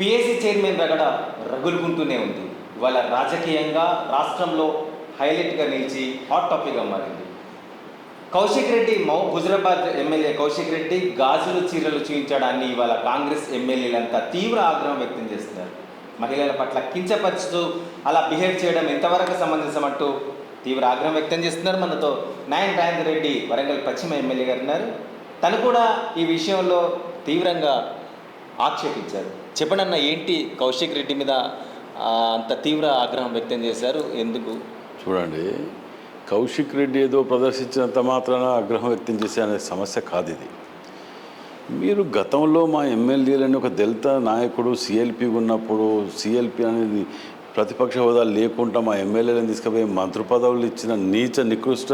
PSC chairman రగడ రగులుకుంటూనే ఉంది. ఇవాళ రాజకీయంగా రాష్ట్రంలో హైలైట్గా నిలిచి హాట్ టాపిక్గా మారింది. కౌశిక్ రెడ్డి మౌ హుజరాబాద్ ఎమ్మెల్యే కౌశిక్ రెడ్డి గాజులు చీరలు చూపించడాన్ని ఇవాళ కాంగ్రెస్ ఎమ్మెల్యేలంతా తీవ్ర ఆగ్రహం వ్యక్తం చేస్తున్నారు. మహిళల పట్ల కించపరుచుతూ అలా బిహేవ్ చేయడం ఎంతవరకు సమంజసమంటూ తీవ్ర ఆగ్రహం వ్యక్తం చేస్తున్నారు. మనతో నాయన్ రాజేంద్ర రెడ్డి వరంగల్ పశ్చిమ ఎమ్మెల్యే గారు ఉన్నారు. తను కూడా ఈ విషయంలో తీవ్రంగా ఆక్షేపించారు. చెప్పండి ఏంటి కౌశిక్ రెడ్డి మీద అంత తీవ్ర ఆగ్రహం వ్యక్తం చేశారు? ఎందుకు? చూడండి కౌశిక్ రెడ్డి ఏదో ప్రదర్శించినంత మాత్రాన ఆగ్రహం వ్యక్తం చేసే అనే సమస్య కాదు ఇది. మీరు గతంలో మా ఎమ్మెల్యేలని ఒక దళిత నాయకుడు సిఎల్పి ఉన్నప్పుడు సిఎల్పి అనేది ప్రతిపక్ష హోదా లేకుండా మా ఎమ్మెల్యేలను తీసుకుపోయి మంత్రి పదవులు ఇచ్చిన నీచ నికృష్ట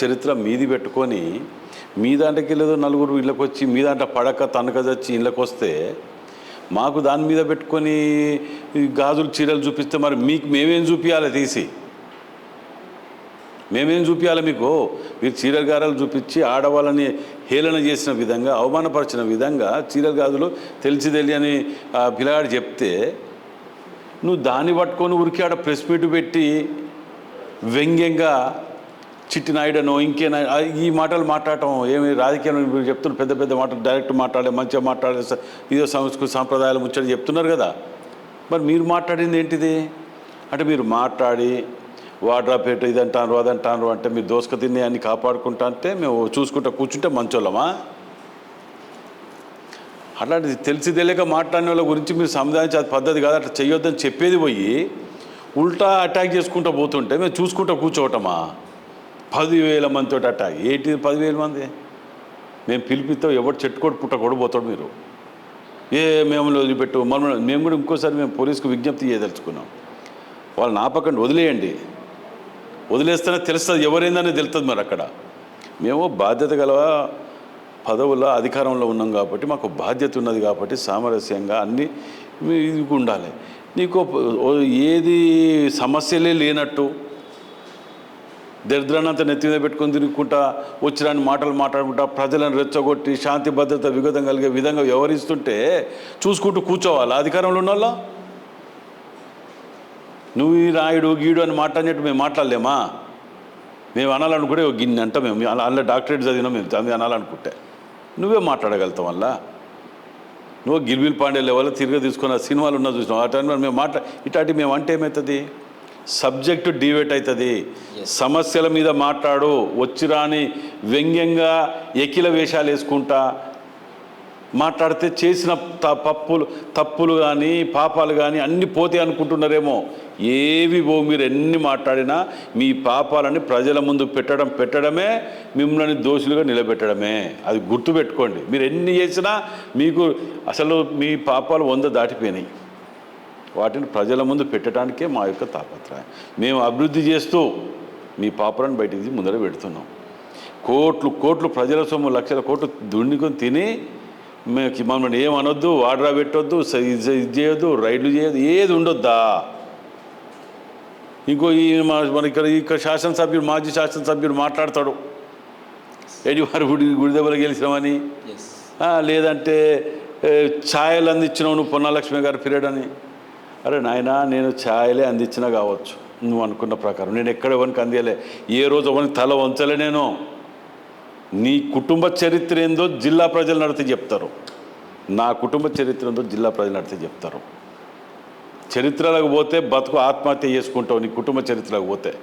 చరిత్ర మీది పెట్టుకొని మీ దాంట్లోకి వెళ్ళేదో నలుగురు ఇళ్ళకి వచ్చి మీ దాంట్లో పడక తనక చచ్చి ఇళ్ళకి వస్తే మాకు దాని మీద పెట్టుకొని గాజులు చీరలు చూపిస్తే మరి మీకు మేమేం చూపించాలి తీసి? మేమేం చూపించాలి మీకు? మీరు చీరలు గారాలు చూపించి ఆడవాళ్ళని హేళన చేసిన విధంగా అవమానపరిచిన విధంగా చీరలు గాజులు తెలిసి తెలియని ఆ పిల్లగాడు చెప్తే నువ్వు దాన్ని పట్టుకొని ఉరికి ఆడ ప్రెస్ మీట్ పెట్టి వ్యంగ్యంగా చిట్టి నాయుడనో ఇంకే ఈ మాటలు మాట్లాడటం ఏమి రాజకీయం మీరు చెప్తున్నారు పెద్ద పెద్ద మాటలు డైరెక్ట్ మాట్లాడే మంచిగా మాట్లాడే ఇదో సంస్కృతి సాంప్రదాయాలు ముచ్చట చెప్తున్నారు కదా. మరి మీరు మాట్లాడింది ఏంటిది? అంటే మీరు మాట్లాడి వాడ్రాపేట ఇది అంటారు అదంటారు అంటే మీరు దోసుక తినే అన్ని కాపాడుకుంటా అంటే మేము చూసుకుంటా కూర్చుంటే మంచోళ్ళమా? అట్లాంటిది తెలిసి తెలియక మాట్లాడిన వాళ్ళ గురించి మీరు సంవిధానించే అది పద్ధతి కాదు అట్లా చేయొద్దని చెప్పేది పోయి ఉల్టా అటాక్ చేసుకుంటూ పోతుంటే మేము చూసుకుంటూ కూర్చోవటమా? పదివేల మందితో అటాక్ ఏంటి పదివేల మంది? మేము పిలిపిస్తే ఎవడు చెట్టుకోడు పుట్ట పోతాడు మీరు. ఏ మేము వదిలిపెట్టు. మనం మేము కూడా ఇంకోసారి మేము పోలీసుకు విజ్ఞప్తి చేయదలుచుకున్నాం. వాళ్ళు నాపకండి వదిలేయండి. వదిలేస్తేనే తెలుస్తుంది ఎవరైందని తెలుస్తుంది మరి అక్కడ. మేము బాధ్యత గల పదవుల్లో అధికారంలో ఉన్నాం కాబట్టి మాకు బాధ్యత ఉన్నది కాబట్టి సామరస్యంగా అన్నీ ఇది ఉండాలి. నీకు ఏది సమస్యలే లేనట్టు దరిద్రానంత నెత్తి మీద పెట్టుకొని తిరుగుకుంటా వచ్చిరాని మాటలు మాట్లాడుకుంటా ప్రజలను రెచ్చగొట్టి శాంతి భద్రత విగతం కలిగే విధంగా వ్యవహరిస్తుంటే చూసుకుంటూ కూర్చోవాలి అధికారంలో ఉన్న వాళ్ళ? నువ్వు ఈ రాయుడు గీడు అని మాట్లాడినట్టు మేము మాట్లాడలేమా? మేము అనాలనుకుంటే గిన్నె అంట మేము అలా డాక్టరేట్ చదివినా మేము చదివి అనాలనుకుంటే. నువ్వే మాట్లాడగలుగుతాం వల్ల నువ్వు గిల్బిల్ పాండే లెవెల్ తిరిగి తీసుకున్న సినిమాలు ఉన్నా చూసినావు? ఆ టైంలో మేము మాట్లా ఇట్లాంటి మేము అంటే ఏమవుతుంది? సబ్జెక్టు డివేట్ అవుతుంది సమస్యల మీద మాట్లాడు వచ్చి రాని వ్యంగ్యంగా ఎకిల వేషాలు వేసుకుంటా మాట్లాడితే చేసిన త పప్పులు తప్పులు కానీ పాపాలు కానీ అన్నీ పోతే అనుకుంటున్నారేమో. ఏవి ఓ మీరు ఎన్ని మాట్లాడినా మీ పాపాలని ప్రజల ముందు పెట్టడం పెట్టడమే మిమ్మల్ని దోషులుగా నిలబెట్టడమే. అది గుర్తుపెట్టుకోండి. మీరు ఎన్ని చేసినా మీకు అసలు మీ పాపాలు వంద దాటిపోయినాయి. వాటిని ప్రజల ముందు పెట్టడానికే మా యొక్క తాపత్రయం. మేము అభివృద్ధి చేస్తూ మీ పాపాలను బయటికి తీసి ముందర పెడుతున్నాం. కోట్లు కోట్లు ప్రజల సొమ్ము లక్షల కోట్లు దుండుకొని తిని మేము మమ్మల్ని ఏం అనొద్దు వాడరా పెట్టొద్దు ఇది చేయొద్దు రైడ్లు చేయొద్దు ఏది ఉండొద్దా? ఇంకో ఈ మన ఇక్కడ ఇక్కడ శాసనసభ్యుడు మాజీ శాసనసభ్యుడు మాట్లాడతాడు. ఎడివారి గుడి గుడి దెబ్బలు గెలిచినామని. లేదంటే ఛాయలు అందించినావు నువ్వు పొన్నాలక్ష్మి గారి పీరియడ్ అని. అరే నాయన నేను ఛాయలే అందించినా కావచ్చు. నువ్వు అనుకున్న ప్రకారం. నేను ఎక్కడ ఎవరికి అందియలే. ఏ రోజు ఎవరిని తల వంచలే నేను. నీ కుటుంబ చరిత్ర ఏందో జిల్లా ప్రజలు నడితే చెప్తారు. నా కుటుంబ చరిత్ర ఏందో జిల్లా ప్రజలు నడితే చెప్తారు. చరిత్రలకు పోతే బతుకు ఆత్మహత్య చేసుకుంటావు. నీ కుటుంబ చరిత్రకు పోతే.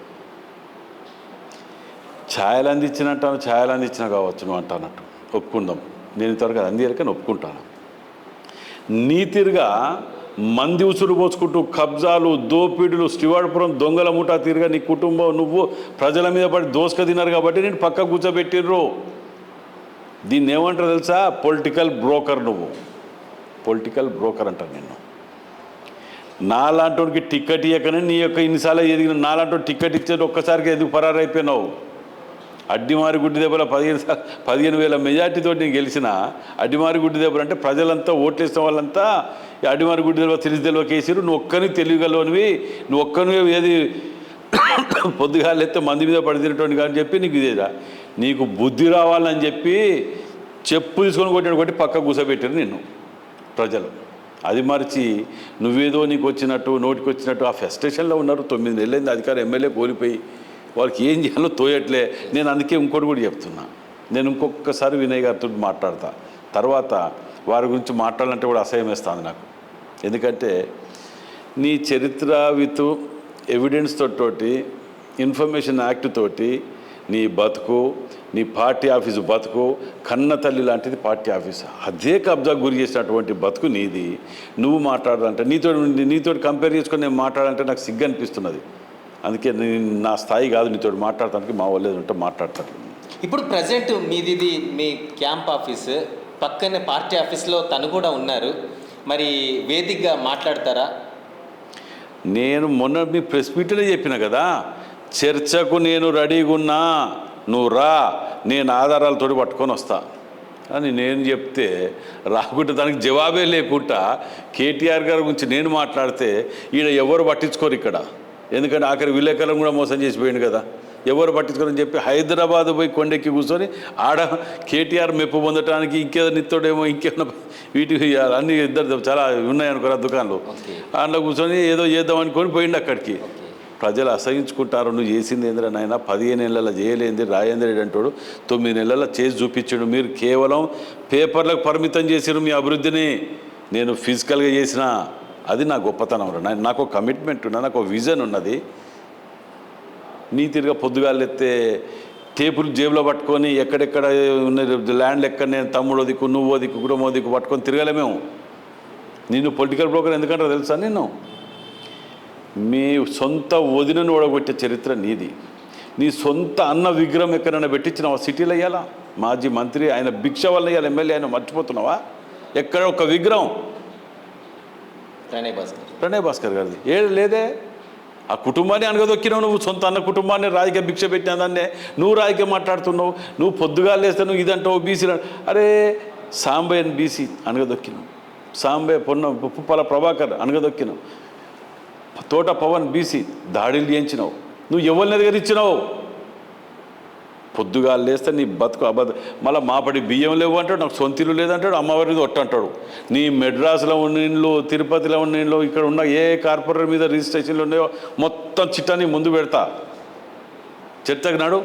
ఛాయలు అందించినట్టాను ఛాయలు అందించిన కావచ్చు నువ్వు అంటానట్టు. ఒప్పుకుందాం. నేను ఇంతవరకు అది అందియలేక ఒప్పుకుంటాను. నీతిరుగా మంది ఉసురు పోసుకుంటూ కబ్జాలు దోపిడులు స్టివాడపురం దొంగల ముఠా తీరుగా నీ కుటుంబం నువ్వు ప్రజల మీద పడి దోసుక తిన్నారు కాబట్టి నేను పక్క కూర్చోబెట్టిర్రు. దీన్ని ఏమంటారు తెలుసా? పొలిటికల్ బ్రోకర్ నువ్వు. పొలిటికల్ బ్రోకర్ అంటారు నిన్ను నాలాంటి టికెట్ ఇవ్వకనే నీ యొక్క ఇన్నిసార్లు ఎదిగిన నాలాంటి టికెట్ ఇచ్చేది ఒక్కసారికి ఎదుగు పరారైపోయినావు అడ్డిమారి గుడ్డి దెబ్బల పదిహేను పదిహేను వేల మెజార్టీతో నేను గెలిచిన అడ్డిమారి గుడ్డి దెబ్బలు అంటే ప్రజలంతా ఓట్లేసిన వాళ్ళంతా ఈ అడ్డిమారి గుడ్డి దెబ్బ తెలిసి దెబ్బ కేసీరు నువ్వు ఒక్కని తెలియగలవనివి నువ్వు ఒక్కనివి ఏది పొద్దుగాలెత్తే మంది మీద పడి కానీ చెప్పి నీకు ఇదేరా. నీకు బుద్ధి రావాలని చెప్పి చెప్పు తీసుకొని కొట్టాడు కొట్టి పక్క కూసబెట్టారు నిన్ను ప్రజలు. అది మరిచి నువ్వేదో నీకు వచ్చినట్టు నోటికి వచ్చినట్టు ఆ ఫెస్టేషన్లో ఉన్నారు. తొమ్మిది నెలలైంది అధికారం ఎమ్మెల్యే కోల్పోయి. వాళ్ళకి ఏం చేయాలో తోయట్లే. నేను అందుకే ఇంకోటి కూడా చెప్తున్నా. నేను ఇంకొకసారి వినయ్ గారితో మాట్లాడతా. తర్వాత వారి గురించి మాట్లాడాలంటే కూడా అసహ్యం వేస్తుంది నాకు. ఎందుకంటే నీ చరిత్ర విత్ ఎవిడెన్స్ తోటి ఇన్ఫర్మేషన్ యాక్ట్ తోటి నీ బతుకు నీ పార్టీ ఆఫీసు బతుకు కన్న తల్లి లాంటిది పార్టీ ఆఫీస్. అదే కబ్జా గురి చేసినటువంటి బతుకు నీది. నువ్వు మాట్లాడాలంటే నీతో నీతో కంపేర్ చేసుకొని నేను మాట్లాడాలంటే నాకు సిగ్గు అనిపిస్తున్నది. అందుకే నేను నా స్థాయి కాదు నీతో మాట్లాడటానికి మా వాళ్ళు ఉంటే మాట్లాడతారు. ఇప్పుడు ప్రజెంట్ మీదిది మీ క్యాంప్ ఆఫీస్ పక్కనే పార్టీ ఆఫీస్లో తను కూడా ఉన్నారు. మరి వేదికగా మాట్లాడతారా? నేను మొన్న మీ ప్రెస్ మీట్లో చెప్పిన కదా చర్చకు నేను రెడీగా ఉన్నా నువ్వు రా నేను ఆధారాలతోటి పట్టుకొని వస్తా. అని నేను చెప్తే రాకుంటే దానికి జవాబే లేకుండా కేటీఆర్ గారి గురించి నేను మాట్లాడితే ఈయన ఎవరు పట్టించుకోరు ఇక్కడ. ఎందుకంటే ఆఖరి విలేకరులను కూడా మోసం చేసిపోయింది కదా. ఎవరు పట్టించుకోరని చెప్పి హైదరాబాద్ పోయి కొండెక్కి కూర్చొని ఆడ కేటీఆర్ మెప్పు పొందటానికి ఇంకేదో నిత్తోడేమో ఇంకేమన్నా వీటికి అన్ని ఇద్దరు చాలా ఉన్నాయనుకోరా దుకాణాలు. అందులో కూర్చొని ఏదో చేద్దాం అనుకొని పోయిండు అక్కడికి. ప్రజలు అసహించుకుంటారు. నువ్వు చేసింది ఏందిరా నాయన? పదిహేను నెలల చేయలేంది రాజేంద్ర రెడ్డి అంటాడు. తొమ్మిది నెలల చేసి చూపించాడు. మీరు కేవలం పేపర్లకు పరిమితం చేసిరు మీ అభివృద్ధిని. నేను ఫిజికల్గా చేసిన. అది నా గొప్పతనం రా. నాకు ఒక కమిట్మెంట్ ఉన్నది నాకు ఒక విజన్ ఉన్నది. నీ తిరిగా పొద్దుగాలెత్తే టేపులు జేబులో పట్టుకొని ఎక్కడెక్కడ ఉన్న ల్యాండ్లు ఎక్కడ నేను తమ్ముడో దిక్కు నువ్వో దిక్కు కుటుంబో దిక్కు పట్టుకొని తిరగలే మేము. నిన్ను పొలిటికల్ బ్రోకర్ ఎందుకంటే తెలుసా నిన్ను? మీ సొంత వదినను ఓడగొట్టే చరిత్ర నీది. నీ సొంత అన్న విగ్రహం ఎక్కడైనా పెట్టించినావా? సిటీలో అయ్యాలా మాజీ మంత్రి ఆయన భిక్ష వల్ల ఇవ్వాలి ఎమ్మెల్యే ఆయన మర్చిపోతున్నావా? ఎక్కడ ఒక విగ్రహం? ప్రణయ్ భాస్కర్. ప్రణయ్ భాస్కర్ గారిది. ఏ లేదే? ఆ కుటుంబాన్ని అనగదొక్కినావు నువ్వు సొంత అన్న కుటుంబాన్ని రాజకీయ భిక్ష పెట్టిన దాన్నే. నువ్వు రాజకీయ మాట్లాడుతున్నావు నువ్వు పొద్దుగా లేస్తే నువ్వు ఇదంటావు బీసీ అరే సాంబయ్యని బీసీ అనగదొక్కినావు. సాంబయ్య పొన్న పుప్పల ప్రభాకర్ అనగదొక్కినావు. తోట పవన్ బీసీ దాడులు చేయించినావు. నువ్వు ఎవరిని ఎదిగరిచ్చినావు పొద్దుగా లేస్తే నీ బతుకు అబద్ధ మళ్ళీ మాపడి బియ్యం లేవు అంటాడు నాకు సొంతిల్లు లేదంటాడు అమ్మవారిది ఒట్టు అంటాడు. నీ మెడ్రాస్లో ఉన్న ఇండ్లు తిరుపతిలో ఉన్న ఇండ్లు ఇక్కడ ఉన్న ఏ కార్పొరేటర్ మీద రిజిస్ట్రేషన్లు ఉన్నాయో మొత్తం చిట్టాని ముందు పెడతా. చర్చకు నాడు?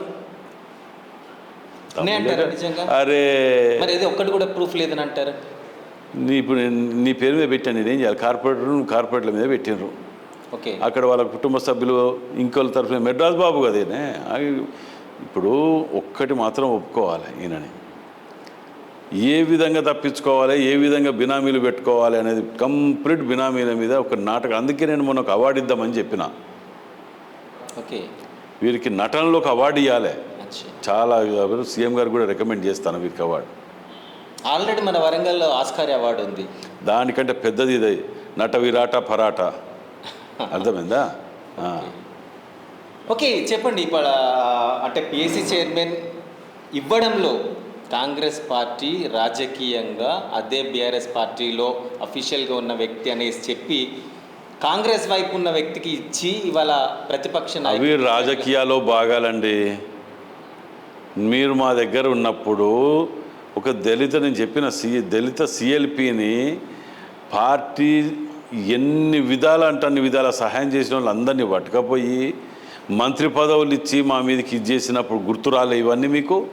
ఉన్నాయంటారా నిజంగా? అరే. ఒక్కటి కూడా ప్రూఫ్ లేదని అంటారు? నీ ఇప్పుడు నీ పేరు మీద పెట్టాను నేనేం చేయాలి? కార్పొరేటర్ కార్పొరేట్ల మీద పెట్టినరు ఓకే. అక్కడ వాళ్ళ కుటుంబ సభ్యులు ఇంకోళ్ళ తరఫున మెడ్రాస్ బాబు కదేనే? ఇప్పుడు ఒక్కటి మాత్రం ఒప్పుకోవాలి ఈయనని. ఏ విధంగా తప్పించుకోవాలి ఏ విధంగా బినామీలు పెట్టుకోవాలి అనేది కంప్లీట్ బినామీల మీద ఒక నాటకం. అందుకే నేను మొన్న ఒక అవార్డు ఇద్దామని చెప్పిన. ఓకే. వీరికి నటనలో ఒక అవార్డు ఇవ్వాలి చాలా సీఎం గారు కూడా రికమెండ్ చేస్తాను వీరికి అవార్డు. ఆల్రెడీ మన వరంగల్లో ఆస్కార్ అవార్డు ఉంది. దానికంటే పెద్దది ఇది నట విరాట పరాట అర్థమైందా. ఓకే చెప్పండి. ఇప్పుడు అంటే పిఎస్సి చైర్మన్ ఇవ్వడంలో కాంగ్రెస్ పార్టీ రాజకీయంగా అదే బీఆర్ఎస్ పార్టీలో అఫీషియల్గా ఉన్న వ్యక్తి అనేసి చెప్పి కాంగ్రెస్ వైపు ఉన్న వ్యక్తికి ఇచ్చి ఇవాళ ప్రతిపక్ష అవి రాజకీయాల్లో భాగాలండి. మీరు మా దగ్గర ఉన్నప్పుడు ఒక దళిత నేను చెప్పిన సి దళిత సిఎల్పిని పార్టీ ఎన్ని విధాలు అంటే అన్ని విధాల సహాయం చేసిన వాళ్ళందరినీ పట్టుకపోయి మంత్రి పదవులు ఇచ్చి మా మీదకి ఇచ్చేసినప్పుడు గుర్తు రాలే ఇవన్నీ మీకు?